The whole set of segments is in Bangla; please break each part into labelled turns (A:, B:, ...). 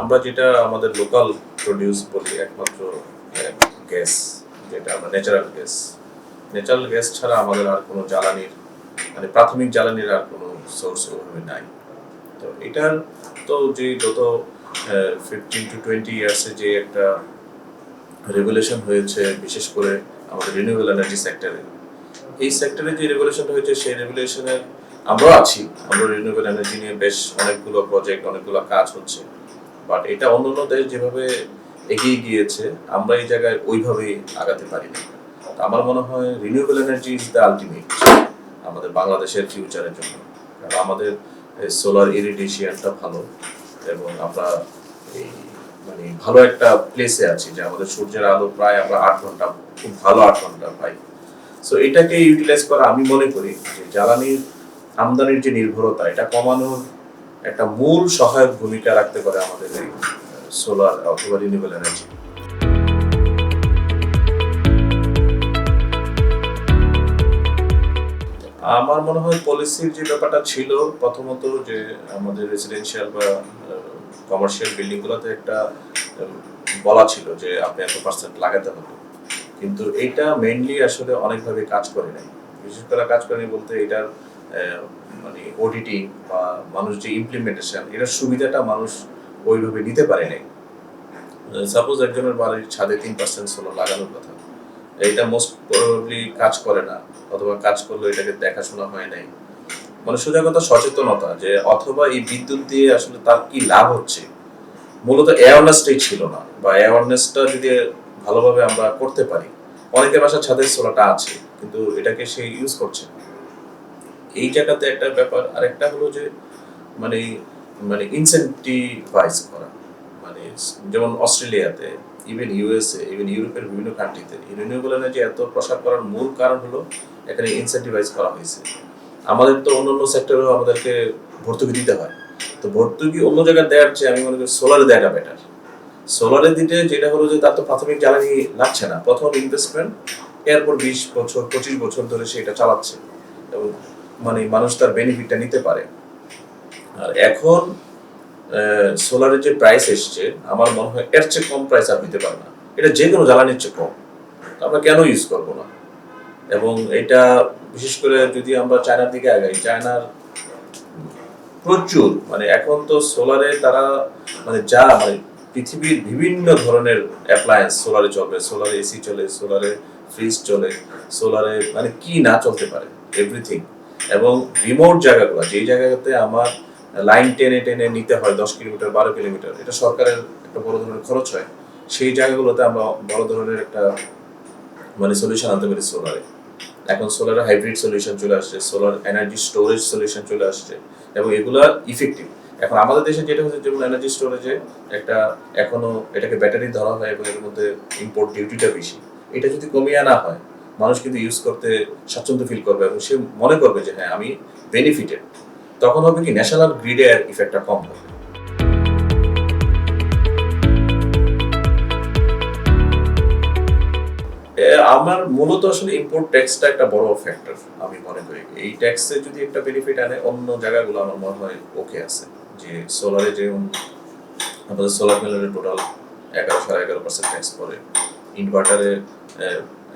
A: আমরা যেটা আমাদের লোকাল প্রডিউস বলি একমাত্র গ্যাস যেটা আমরা ন্যাচারাল গ্যাস ন্যাচারাল গ্যাস ছাড়া আমাদের আর কোনো জ্বালানির মানে প্রাথমিক জ্বালানির আর কোনো সোর্স ওভাবে নাই। তো এটার তো যে গত ফিফটিন টু টোয়েন্টি ইয়ার্সে যে একটা রেগুলেশন হয়েছে, বিশেষ করে আমাদের রিনিউয়েবল এনার্জি সেক্টরে এই সেক্টরে যে রেগুলেশন হয়েছে, সেই রেগুলেশনের আমরাও আছি। আমরা রিনিউয়েবল এনার্জি নিয়ে বেশ অনেকগুলো প্রজেক্ট অনেকগুলো কাজ হচ্ছে। বাট এটা অন্য অন্য দেশ যেভাবে এগিয়ে গিয়েছে, আমরা এই জায়গায় ওইভাবেই আগাতে পারি না। আমার মনে হয় renewable energy is the ultimate আমাদের বাংলাদেশের ফিউচারের জন্য। কারণ আমাদের সোলার ইরিডিশিয়ানটা ভালো, এবং আমরা এই মানে ভালো একটা প্লেসে আছি, যে আমাদের সূর্যের আলো প্রায় আমরা আট ঘণ্টা, খুব ভালো আট ঘণ্টা পাই। সো এটাকে ইউটিলাইজ করা আমি মনে করি যে জ্বালানির আমদানির যে নির্ভরতা, এটা কমানোর একটা মূল সহায়ক ভূমিকা রাখতে পারে আমাদের এই সোলার অথবা রিনিউয়েবল এনার্জি আমার মনে হয় পলিসির যে ব্যাপারটা ছিল, প্রথমত যে আমাদের রেসিডেন্সিয়াল বা কমার্শিয়াল বিল্ডিংগুলোতে একটা বলা ছিল যে আপনি এত পার্সেন্ট লাগাতে হবে। কিন্তু এটা মেইনলি আসলে অনেকভাবে কাজ করে নাই। বিশেষ করে কাজ করেনি বলতে এটার মানে অডিটিং বা মানুষ যে ইমপ্লিমেন্টেশন এটার সুবিধাটা মানুষ ওইভাবে নিতে পারে নাই। সাপোজ একজনের বাড়ির ছাদে তিন পার্সেন্ট সোলার লাগানোর কথা। এটা মোস্ট প্রবাবলি কাজ করে না, অথবা কাজ করলে এটাকে দেখাশোনা হয় নাই। মানে সোজা কথা সচেতনতা, যে অথবা এই বিদ্যুৎ দিয়ে আসলে তার কি লাভ হচ্ছে? মূলত অ্যাওয়ারনেসটাই ছিল না, বা অ্যাওয়ারনেসটা যদি ভালোভাবে আমরা করতে পারি, অনেকের বাসার ছাদের সোলারটা আছে, কিন্তু এটাকে সে ইউজ করছে না। এই জায়গাতে একটা ব্যাপার। আরেকটা হলো যে মানে মানে ইনসেন্টিভাইজ করা। মানে যেমন অস্ট্রেলিয়াতে ইভেন ইউএসএ ইভেন ইউরোপের বিভিন্ন কান্ট্রিতে রিনিউয়েবল এনার্জি এত প্রসার করার মূল কারণ হলো এখানে ইনসেন্টিভাইজ করা হয়েছে। আমাদের তো অন্য অন্য সেক্টরেও আমাদেরকে ভর্তুকি দিতে হয়। তো ভর্তুকি অন্য জায়গায় দেওয়ার চেয়ে আমি মনে করি সোলারে দেওয়াটা বেটার সোলারে দিতে যেটা হলো যে, তার তো প্রাথমিক জ্বালানি লাগছে না। প্রথম ইনভেস্টমেন্ট এরপর বিশ বছর, পঁচিশ বছর ধরে সে এটা চালাচ্ছে। এবং মানে মানুষ তার বেনিফিটটা নিতে পারে। আর এখন সোলারের যে প্রাইস এসছে, আমার মনে হয় এর চেয়ে কম প্রাইস আর দিতে পারে না। এটা যে কোনো জ্বালানির চেয়ে কম। আমরা কেন ইউজ করব না? এবং এটা, বিশেষ করে যদি আমরা চায়নার দিকে আগাই, চায়নার প্রচুর মানে এখন তো সোলারে তারা মানে যা মানে পৃথিবীর বিভিন্ন ধরনের অ্যাপ্লায়েন্স সোলারে চলবে সোলারে এসি চলে সোলারে ফ্রিজ চলে সোলারে মানে কি না চলতে পারে এভরিথিং এবং রিমোট জায়গাগুলো, যেই জায়গাতে আমার লাইন টেনে টেনে নিতে হয় দশ কিলোমিটার, বারো কিলোমিটার, এটা সরকারের একটা বড় ধরনের খরচ হয়। সেই জায়গাগুলোতে আমরা বড় ধরনের একটা মানে সলিউশন আনতে পারি সোলারে এখন সোলার হাইব্রিড সলিউশন চলে আসছে সোলার এনার্জি স্টোরেজ সলিউশন চলে আসছে, এবং এগুলা ইফেক্টিভ এখন আমাদের দেশে যেটা হচ্ছে, যেমন এনার্জি স্টোরেজে একটা এখনও এটাকে ব্যাটারি ধরা হয় এবং এর মধ্যে ইম্পোর্ট ডিউটিটা বেশি। এটা যদি কমিয়ে আনা হয় মানুষ কিন্তু ইউজ করতে স্বাচ্ছন্দ্য ফিল করবে এবং সে মনে করবে যে হ্যাঁ আমি বেনিফিটেড তখন হবে কি ন্যাশনাল গ্রিডের ইফেক্টটা কম হবে। আমার মূলত আসলে ইম্পোর্ট ট্যাক্সটা একটা বড় ফ্যাক্টর আমি মনে করি। এই ট্যাক্সে যদি একটা বেনিফিট আনে, অন্য জায়গাগুলো আমার মনে হয় ওকে আছে। যে সোলারে যেমন আমাদের সোলার প্যানেলের টোটাল এগারো সাড়ে এগারো পার্সেন্ট ট্যাক্স পড়ে। ইনভার্টারে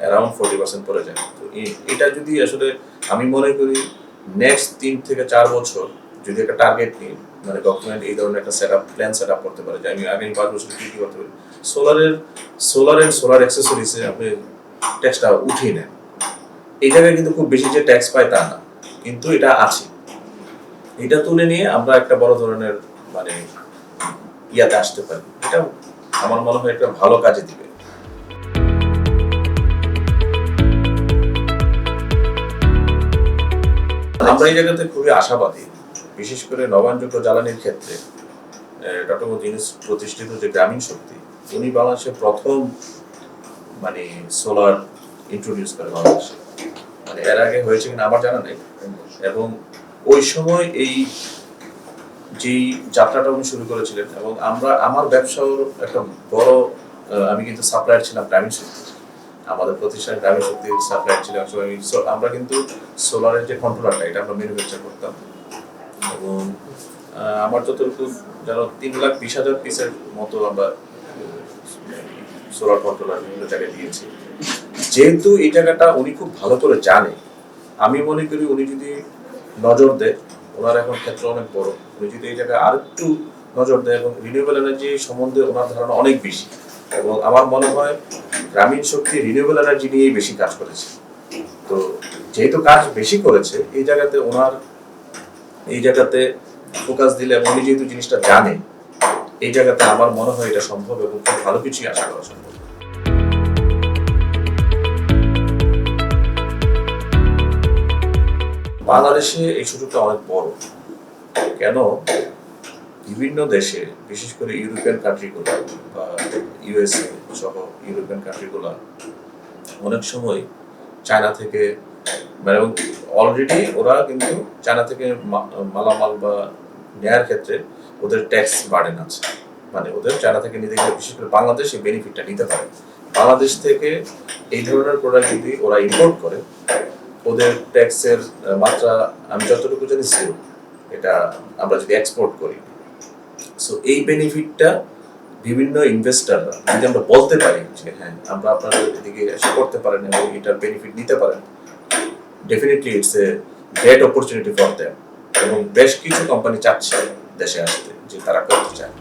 A: অ্যারাউন্ড ফোর্টি পার্সেন্ট পড়ে যায়। তো এটা যদি আসলে আমি মনে করি নেক্সট তিন থেকে চার বছর যদি একটা টার্গেট নিই মানে গভর্নমেন্ট এই ধরনের একটা set up plan set up করতে পারে, যে আমি আগামী পাঁচ বছর কি কি করতে পারি। সোলারের সোলারের সোলার অ্যাক্সেসরিজে আপনি ট্যাক্সটা উঠিয়ে নেন। এই জায়গায় কিন্তু খুব বেশি যে ট্যাক্স পায় তা না, কিন্তু এটা আছে। এটা তুলে নিয়ে আমরা একটা বড় ধরনের মানে ইয়াতে আসতে পারি। এটা আমার মনে হয় একটা ভালো কাজে দিবে। আমরা এই জায়গাতে খুবই আশাবাদী, বিশেষ করে নবায়নযোগ্য জ্বালানির ক্ষেত্রে ডক্টর মোদী প্রতিষ্ঠিত যে গ্রামীণ শক্তি, উনি বাংলাদেশের প্রথম মানে সোলার ইন্ট্রোডিউস করে বাংলাদেশে। মানে এর আগে হয়েছে কিনা আমার জানা নেই। এবং ওই সময় এই যেই যাত্রাটা উনি শুরু করেছিলেন, এবং আমরা, আমার ব্যবসার একটা বড় আমি কিন্তু সাপ্লায়ার ছিলাম গ্রামীণ শক্তি। আমাদের প্রতিষ্ঠান গ্রামীণ ছিলাম so আমি- so, আমরা কিন্তু সোলারের যে কন্ট্রোলারটা এটা আমরা ম্যানুফ্যাকচার করতাম। এবং আমার যতটুকু যেন তিন লাখ বিশ হাজার পিসের মতো আমরা সোলার কন্ট্রোলার বিভিন্ন জায়গায় দিয়েছি। যেহেতু এই জায়গাটা উনি খুব ভালো করে জানে, আমি মনে করি উনি যদি নজর দেয়, ওনার এখন ক্ষেত্র অনেক বড়। উনি যদি এই জায়গায় আর একটু নজর দেয় এবং রিনিউয়েবল এনার্জি সম্বন্ধে ওনার ধারণা অনেক বেশি। এবং আমার মনে হয় গ্রামীণ শক্তি রিনিউয়েবল এনার্জি নিয়েই বেশি কাজ করেছে। তো যেহেতু কাজ বেশি করেছে, এই জায়গাতে ওনার, এই জায়গাতে ফোকাস দিলে এবং উনি যেহেতু জিনিসটা জানে এই জায়গাতে আমার মনে হয় এটা সম্ভব এবং খুব ভালো কিছুই আশা করা সম্ভব। বাংলাদেশে এই সুযোগটা অনেক বড়। কেন? বিভিন্ন দেশে, বিশেষ করে ইউরোপিয়ান কান্ট্রিগুলো বা ইউএসএ সহ ইউরোপিয়ান কান্ট্রিগুলো অনেক সময় চায়না থেকে মানে অলরেডি ওরা কিন্তু চায়না থেকে মালামাল বা নেয়ার ক্ষেত্রে ওদের ট্যাক্স বার্ডেন আছে। মানে ওদের চায়না থেকে নিতে গেলে বিশেষ করে বাংলাদেশ এই বেনিফিটটা নিতে পারে। বাংলাদেশ থেকে এই ধরনের প্রোডাক্ট যদি ওরা ইম্পোর্ট করে, ওদের ট্যাক্সের মাত্রা আমি যতটুকু জানি জিরো এটা আমরা যদি এক্সপোর্ট করি। সো এই বেনিফিটটা বিভিন্ন ইনভেস্টাররা যদি আমরা বলতে পারি যে হ্যাঁ আমরা আপনাদের এদিকে এসে করতে পারেন এবং এটার বেনিফিট নিতে পারেন definitely it's a great opportunity for them এবং বেশ কিছু কোম্পানি চাচ্ছে দেশে আসতে, যে তারা করতে চায়।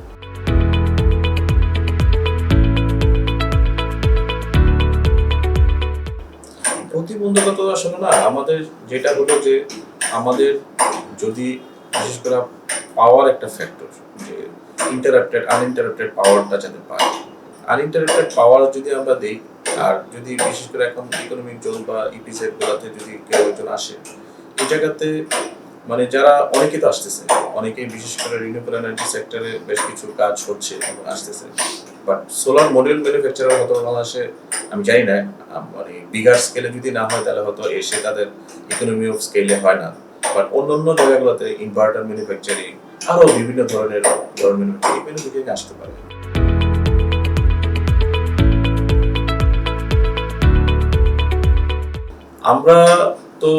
A: প্রতিবন্ধকতা আসলে না, আমাদের যেটা হলো যে, আমাদের যদি বিশেষ করে পাওয়ার একটা ফ্যাক্টর ইন্টারাপ্টেড আনইন্টারাপ্টেড পাওয়ারটা যাতে পায় আনইন্টারাপ্টেড পাওয়ার যদি আমরা দিই, আর যদি বিশেষ করে এখন ইকোনমিক জোন বা ইপিজেড গুলাতে যদি কেউ একজন আসে, এই জায়গাতে মানে যারা অনেকে তো আসতেছে, অনেকেই বিশেষ করে রিনিউয়েবল এনার্জি সেক্টরে বেশ কিছু কাজ হচ্ছে এবং আসতেছে। বাট সোলার মডেল ম্যানুফ্যাকচারার হয়তো বাংলাদেশে, আমি জানি না মানে বিগার স্কেলে যদি না হয়, তাহলে হয়তো এসে তাদের ইকোনমি অফ স্কেলে হয় না। বাট অন্য অন্য জায়গাগুলোতে ইনভার্টার ম্যানুফ্যাকচারিং আরও বিভিন্ন ধরনের ধরনের এই ম্যানুফ্যাকচারিং আসতে পারে আমরা তো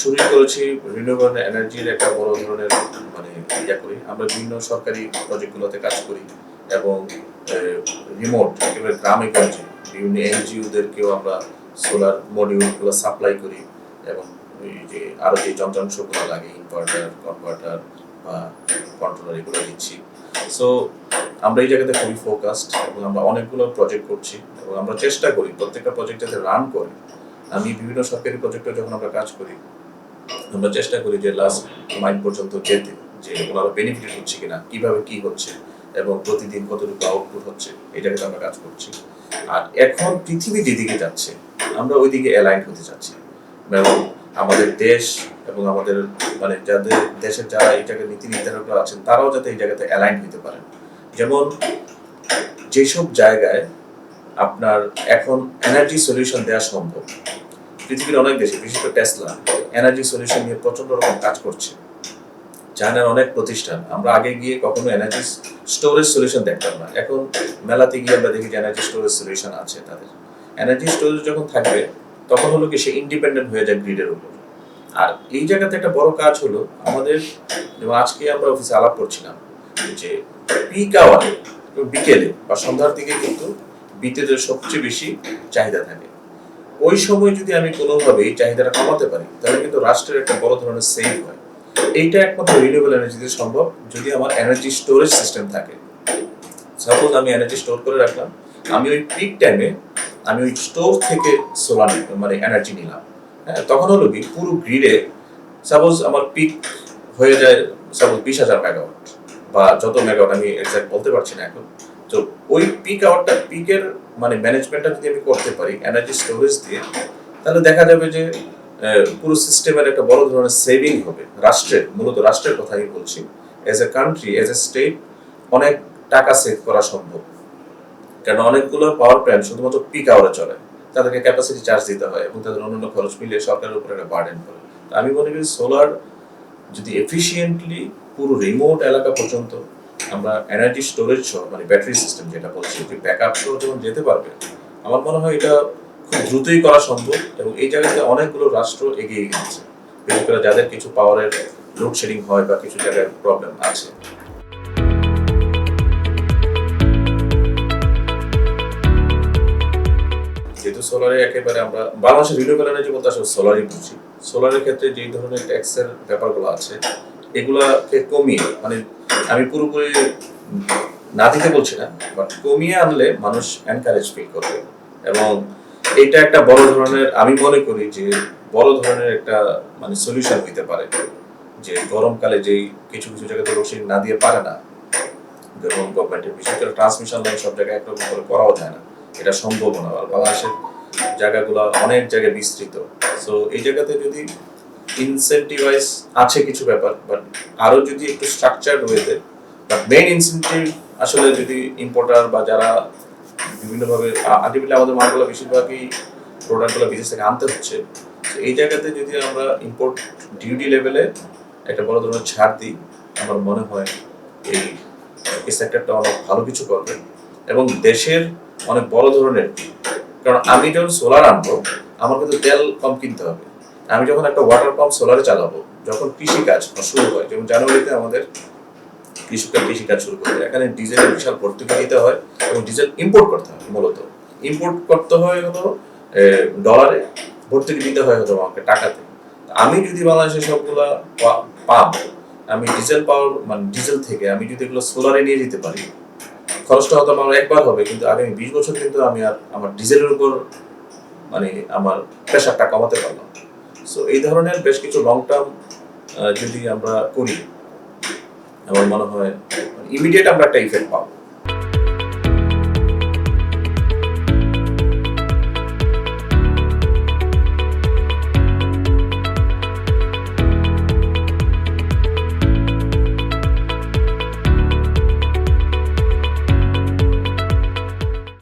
A: শুরু করেছি রিনিউয়েবল এনার্জির একটা বড় ধরনের মানে ইয়া করি। আমরা বিভিন্ন সরকারি প্রজেক্টগুলোতে কাজ করি এবং রিমোট একেবারে গ্রামে গঞ্জে বিভিন্ন এনজিওদেরকেও আমরা সোলার মডিউলগুলো সাপ্লাই করি এবং এই যে আরও যে যন্ত্রাংশগুলো লাগে ইনভার্টার কনভার্টার বা কন্ট্রোলার এগুলো দিচ্ছি। সো আমরা এই জায়গাতে খুবই ফোকাসড এবং আমরা অনেকগুলো প্রজেক্ট করছি এবং আমরা চেষ্টা করি, প্রত্যেকটা প্রজেক্ট যাতে রান করে। আমি বিভিন্ন সরকারি প্রজেক্টে যখন আমরা কাজ করি, আমরা চেষ্টা করি যে লাস্ট মাইল পর্যন্ত যেতে, যে ওনারা বেনিফিট হচ্ছে কিনা, কীভাবে কি হচ্ছে এবং প্রতিদিন কতটুকু আউটপুট হচ্ছে, এই জায়গাতে আমরা কাজ করছি। আর এখন পৃথিবী যেদিকে যাচ্ছে, আমরা ওইদিকে অ্যালাইন হতে চাচ্ছি। আমাদের দেশ এবং আমাদের মানে যাদের দেশের যারা জায়গায় নীতি নির্ধারকরা আছেন, তারাও যাতে এই জায়গাতে অ্যালাইন হতে পারেন। যেমন যেসব জায়গায় আপনার এখন এনার্জি সলিউশন দেওয়া সম্ভব, পৃথিবীর অনেক দেশে, বিশেষ করে টেসলা এনার্জি সলিউশন নিয়ে প্রচণ্ড রকম কাজ করছে। চায়নার অনেক প্রতিষ্ঠান, আমরা আগে গিয়ে কখনো এনার্জি স্টোরেজ সলিউশন দেখতাম না। এখন মেলাতে গিয়ে আমরা দেখি যে এনার্জি স্টোরেজ সলিউশন আছে তাদের। এনার্জি স্টোরেজ যখন থাকবে তখন হলো কি সে ইন্ডিপেন্ডেন্ট হয়ে যায় গ্রিডের উপর। আর এই জায়গাতে একটা বড় কাজ হলো আমাদের আজকে আমরা অফিসে আলাপ করছিলাম যে পিক আওয়ারে বিকেলে বা সন্ধ্যার দিকে কিন্তু বিদ্যুতের সবচেয়ে বেশি চাহিদা থাকে। ওই সময় যদি আমি কোনোভাবে এই চাহিদাটা কমাতে পারি, তাহলে কিন্তু রাষ্ট্রের একটা বড় ধরনের সেভ হয়। এইটা একমাত্র রিনিউয়েবল এনার্জিতে সম্ভব, যদি আমার এনার্জি স্টোরেজ সিস্টেম থাকে। সাপোজ আমি এনার্জি স্টোর করে রাখলাম, আমি ওই পিক টাইমে আমি ওই স্টোর থেকে সোলার মানে এনার্জি নিলাম। হ্যাঁ তখন হলো কি, পুরো গ্রিডে সাপোজ আমার পিক হয়ে যায় সাপোজ বিশ হাজার মেগাওয়াট বা যত মেগাওয়াট আমি এক্সাক্ট বলতে পারছি না এখন, তো ওই পিক আওয়ারটা পিকের মানে ম্যানেজমেন্টটা যদি আমি করতে পারি এনার্জি স্টোরেজ দিয়ে, তাহলে দেখা যাবে যে পুরো সিস্টেমের একটা বড় ধরনের সেভিং হবে। রাষ্ট্রের, মূলত রাষ্ট্রের কথাই বলছি। As a country as a state অনেক টাকা সেভ করা সম্ভব। কারণ অনেকগুলো পাওয়ার প্ল্যান্ট শুধুমাত্র পিক আওয়ারে চলে। তাদেরকে ক্যাপাসিটি চার্জ দিতে হয় এবং তাদের অন্যান্য খরচ মিলিয়ে সরকারের উপর একটা বার্ডেন পড়ে। তো আমি মনে করি সোলার যদি এফিসিয়েন্টলি পুরো রিমোট এলাকা পর্যন্ত আমরা এনার্জি স্টোরেজ সহ মানে ব্যাটারি সিস্টেম যেটা বলছি যে ব্যাকআপ সহ যখন যেতে পারবে, আমার মনে হয় এটা খুব দ্রুতই করা সম্ভব এবং এই জায়গাতে অনেকগুলো রাষ্ট্র এগিয়ে গেছে বিশেষ করে যাদের কিছু পাওয়ারের লোডশেডিং হয় বা কিছু জায়গায় প্রবলেম আছে। সোলারে একেবারে আমরা, বাংলাদেশের রিনিউয়েবল এনার্জি বলতে আসলে সোলারই বুঝি। সোলারের ক্ষেত্রে যে ধরনের ট্যাক্সের ব্যাপারগুলো আছে, এগুলাকে কমিয়ে মানে আমি পুরোপুরি না দিতে বলছি না বাট কমিয়ে আনলে মানুষ এনকারেজ ফিল করবে। এবং এটা একটা বড় ধরনের, আমি মনে করি যে বড় ধরনের একটা মানে সলিউশন হইতে পারে। যে গরমকালে যেই কিছু কিছু জায়গাতে লোডশেডিং না দিয়ে পারে না গভর্নমেন্টের বিশেষ করে ট্রান্সমিশন লাইন সব জায়গায় একরকম করে করাও যায় না। এটা সম্ভব না। বাংলাদেশের জায়গাগুলো অনেক জায়গায় বিস্তৃত। সো এই জায়গাতে যদি ইনসেন্টিভাইজ আছে কিছু ব্যাপার বাট আরও যদি একটু স্ট্রাকচার্ড ওয়েতে বাট মেইন ইনসেন্টিভ আসলে যদি ইম্পোর্টার বা যারা বিভিন্নভাবে আলটিমেটলি আমাদের মালগুলো বেশিরভাগই প্রোডাক্টগুলো বিদেশ থেকে আনতে হচ্ছে। এই জায়গাতে যদি আমরা ইম্পোর্ট ডিউটি লেভেলে একটা বড় ধরনের ছাড় দিই, আমার মনে হয় এই এই সেক্টরটা অনেক ভালো কিছু করবে। এবং দেশের অনেক বড় ধরনের কারণ আমি যখন সোলার আনব, আমার কিন্তু তেল কম কিনতে হবে। আমি যখন একটা ওয়াটার পাম্প সোলারে চালাবো, যখন কৃষি কাজ শুরু হয়, যেমন জানুয়ারিতে আমাদের কৃষকরা কৃষি কাজ শুরু করে এখানে ডিজেলের বিশাল ভর্তুকি দিতে হয় এবং ডিজেল ইম্পোর্ট করতে হয় মূলত। ইম্পোর্ট করতে হয় হলো ডলারে ভর্তুকি দিতে হয় হতো আমাকে টাকাতে। আমি যদি বাংলাদেশে সবগুলা পাব, আমি ডিজেল পাওয়ার মানে ডিজেল থেকে আমি যদি এগুলো সোলারে নিয়ে যেতে পারি খরচটা হয়তো আমার একবার হবে, কিন্তু আগামী বিশ বছর কিন্তু আমি আর আমার ডিজেলের উপর মানে আমার প্রেশারটা কমাতে পারলাম সো এই ধরনের বেশ কিছু লং টার্ম যদি আমরা করি, আমার মনে হয় ইমিডিয়েট আমরা একটা ইফেক্ট পাবো।